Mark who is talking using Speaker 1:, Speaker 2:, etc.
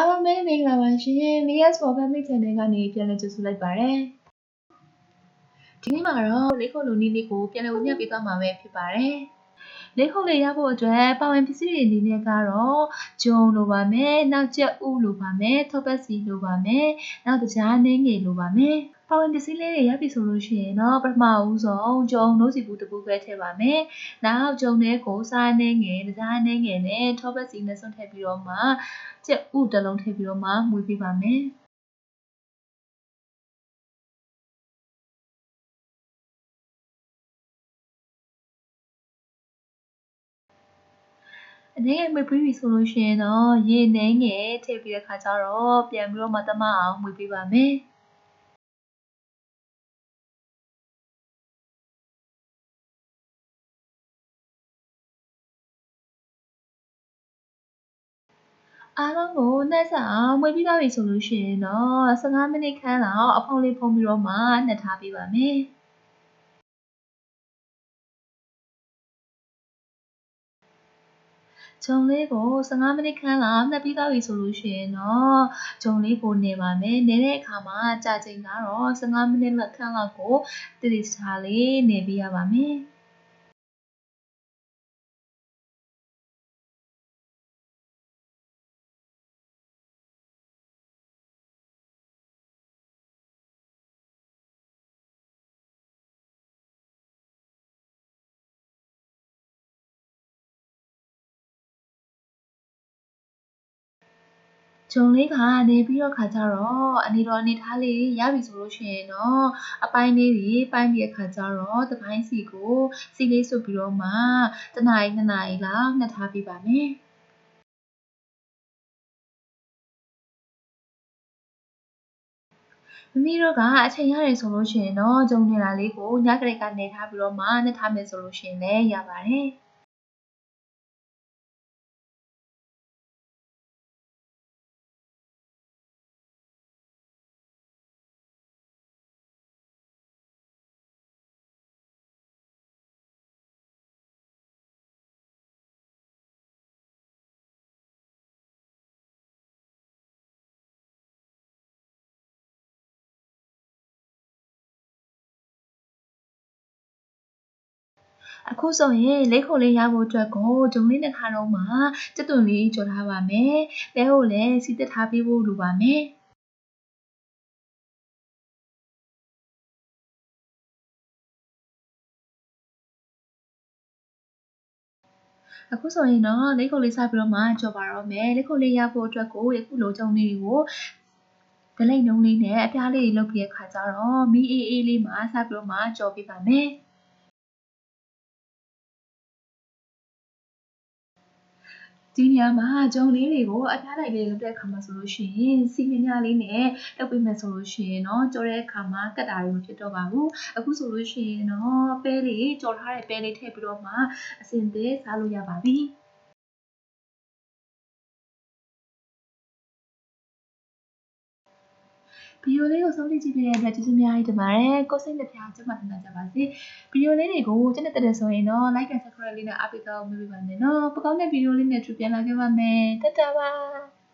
Speaker 1: အားလုံးပဲမင်္ဂလာပါရှင် Mias for Family Channel ကနေပြန်လည်ကြိုဆိုလိုက်ပါရစေဒီနေ့မှာတော့လေးခုလုံးနည်းလေးကိုပြန်လည်ဝင်ပြပေးသွားမှာပဲဖြစ်ပါတယ်လေးခုလေးရဖို့အတွက်ပါဝင်ပစ္စည်းတွေအနေနဲ့ကတော့ဂျုံလိုပါမယ်နောက်ကျက်ဥလိုပါမယ်ထောပတ်စီလိုပါမယ်နောက်တကြားနှင်းငယ်လိုပါမယ် ပါဝင်ပစ္စည်းလေးတွေရပြီဆိုလို့ရှိရင်တော့ပထမဦးဆုံးဂျုံနိုးစီဘူးတစ်ခုပဲထည့်ပါမယ်။နောက်ဂျုံနဲ့ကိုစားနှင်းငယ်၊တကြားနှင်းငယ်နဲ့ထောပတ်စီနဲ့ဆွန့်ထည့်ပြီးတော့မှကြက်ဥတစ်လုံးထည့်ပြီးတော့မှမွေးပေးပါမယ်။အနေငယ်မွေးပြီးပြီဆိုလို့ရှိရင်တော့ရေနှင်းငယ်ထည့်ပြီးတဲ့ခါကျတော့ပြန်ပြီးတော့မသမအောင်မွေးပေးပါမယ်။ အားလုံးကိုနှက်ဆက်အောင်မွေးပြီးသွားပြီဆိုလို့ရှိရင်တော့15မိနစ်ခန့်လောက်အဖုံးလေးဖုံးပြီးတော့မှနှက်ထားပေးပါမယ်ဂျုံလေးကို15မိနစ်ခန့်လောက်နှက်ပြီးသွားပြီဆိုလို့ရှိရင်တော့ဂျုံလေးကိုနေပါမယ်နေတဲ့အခါမှာကြာချိန်ကတော့15မိနစ်လောက်ခန့်လောက်ကိုတတိထားလေးနေပြရပါမယ် ဂျုံလေးကနေပြီးတော့ခါကြတော့အနေတော်အနေထားလေးရပြီဆိုလို့ရှိရင်တော့အပိုင်းလေးတွေပိုင်းပြီးတဲ့ခါကြတော့တပိုင်းစီကိုစီလေးဆွပြီးတော့မှတစ်နာရီနှစ်နာရီလောက်နှက်ထားပေးပါမယ်မိမိတို့ကအချိန်ရတယ်ဆိုလို့ရှိရင်တော့ဂျုံနေတာလေးကိုညကလေးကနေထားပြီးတော့မှနှက်ထားမယ်ဆိုလို့ရှိရင်လည်းရပါတယ်။ အခုဆိုရင်လိပ်ခုံလေးရဖို့အတွက်ကိုဂျုံလေးတစ်ခါတော့မှကြက်သွန်လေးကြော်ထားပါမယ်။ပဲကိုလည်းစီးတက်ထားပေးဖို့လိုပါမယ်။အခုဆိုရင်တော့လက်ခုပ်လေးစပြီးတော့မှကြော်ပါတော့မယ်လက်ခုပ်လေးရဖို့အတွက်ကိုယခုလိုကြုံလေးတွေကိုဒလိတ်နှုံးလေးနဲ့အပြားလေးတွေလုပ်ပြီးတဲ့ခါကျတော့မီအေးအေးလေးမှာစပြီးတော့မှကြော်ပေးပါမယ် ဒီနေရာမှာဂျုံလေးတွေကိုအထားလိုက်လေးလုပ်တဲ့အခါမှာဆိုလို့ရှိရင်စီမင်းများလေးနဲ့လုပ်ပေးမယ်ဆိုလို့ရှိရင်တော့ကြော်တဲ့အခါမှာကတ်တာတွေမဖြစ်တော့ပါဘူးအခုဆိုလို့ရှိရင်တော့ပဲလေးကြော်ထားတဲ့ပဲလေးထည့်ပြီးတော့မှအစင်သေးစားလို့ရပါပြီ ဗီဒီယိုလေးကိုဆုံးဖြတ်ကြည့်ပေးတဲ့အတွက်ကျေးဇူးများကြီးတင်ပါတယ်ကိုစိတ်နှပြကျမတင်ကြပါစေဗီဒီယိုလေးတွေကိုကျတဲ့တဲ့ဆိုရင်တော့ like and subscribe လေးနဲ့အားပေးတော့မပေးပါနဲ့နော်ပကောင်းတဲ့ဗီဒီယိုလေးနဲ့ထပ်ပြန်လာခဲ့ပါမယ်တတ်တာပါ